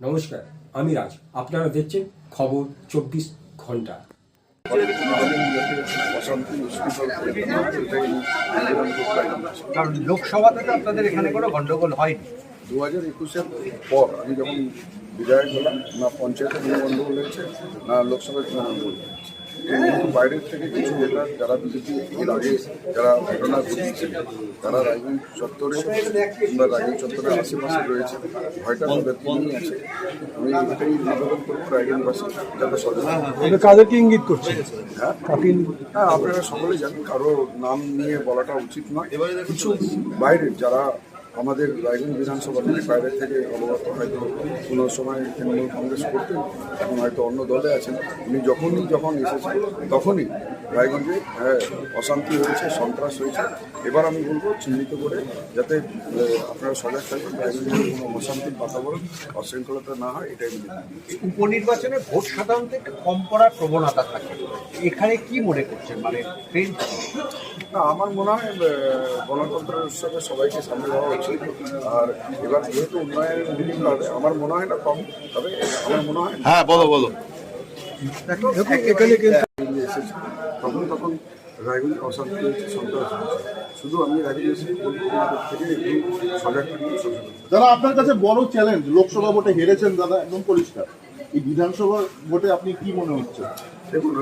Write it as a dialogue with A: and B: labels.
A: নমস্কার আমি রাজ। আপনারা দেখছেন খবর চব্বিশ
B: ঘণ্টা।
C: কারণ লোকসভাতে তো আপনাদের এখানে কোনো গন্ডগোল হয়নি।
B: দু হাজার একুশের পর আমি যখন বিধায়ক হলাম না পঞ্চায়েতে কোনো গন্ডগোল হয়েছে না লোকসভায় কোনো গন্ডগোল হয়েছে। কিন্তু বাইরের থেকে কিছু নেতা যারা বিজেপি এর আগে যারা ঘটনা ঘটিয়েছিল তারা রাজনীতি চত্বরে কিংবা রাজনীতি চত্বরের আশেপাশে রয়েছে ভয়টা তাদের আছে। আমি এটাই আবেদন করব রায়গঞ্জবাসী যাতে সচেতন
D: কাদেরকে ইঙ্গিত করছে
B: হ্যাঁ? হ্যাঁ আপনারা সকলেই জানেন কারও নাম নিয়ে বলাটা উচিত নয়। কিছু বাইরের যারা আমাদের রায়গঞ্জ বিধানসভা থেকে বাইরে থেকে অবগত হয়তো কোনো সময় তৃণমূল কংগ্রেস করতেন এখন হয়তো অন্য দলে আছেন। উনি যখনই যখন এসেছেন, তখনই রায়গঞ্জে হ্যাঁ অশান্তি হয়েছে, সন্ত্রাস হয়েছে। এবার আমি বলব, চিহ্নিত করে যাতে আপনারা সজাগ থাকবেন, রায়গঞ্জে কোনো অশান্তির বাতাবরণ অশৃঙ্খলতা না হয়, এটাই
C: উপনির্বাচনে ভোট সাধারণত একটু কম পড়ার প্রবণতা থাকে। এখানে কি মনে করছেন? মানে
B: না আমার মনে হয় গণতন্ত্রের উৎসবে সবাইকে সামনে দেওয়া উচিত। আর এবার যেহেতু হবে আমার মনে হয় না কম তবে আমার মনে হয়
E: হ্যাঁ বলো বলো।
B: তখন তখন রায়গঞ্জ অশান্তি হয়েছে সন্ত্রাস শুধু আমি থেকে একটু সজাগ থাকবেন
F: দাদা আপনার কাছে বড় চ্যালেঞ্জ লোকসভা ভোটে হেরেছেন দাদা একদম পরিষ্কার। এই বিধানসভা ভোটে আপনি কি মনে হচ্ছে?
B: দেখুন